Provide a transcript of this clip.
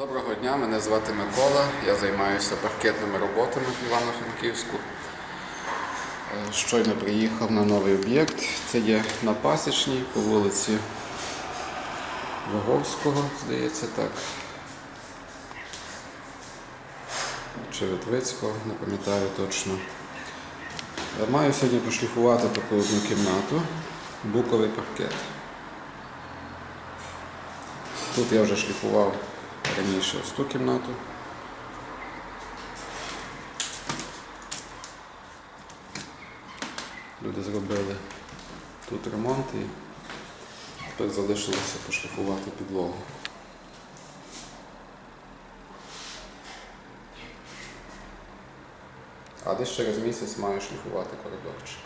Доброго дня, мене звати Микола. Я займаюся паркетними роботами в Івано-Франківську. Е, Щойно приїхав на новий об'єкт. Це є на Пасічній по вулиці Ваговського, здається так. Чи Витвицького, не пам'ятаю точно. Е, Маю сьогодні пошліфувати таку одну кімнату, буковий паркет. Тут я вже шліфував раніше ось ту кімнату. Люди зробили тут ремонт і тепер залишилося пошліфувати підлогу. А десь через місяць маю шліфувати коридорчик.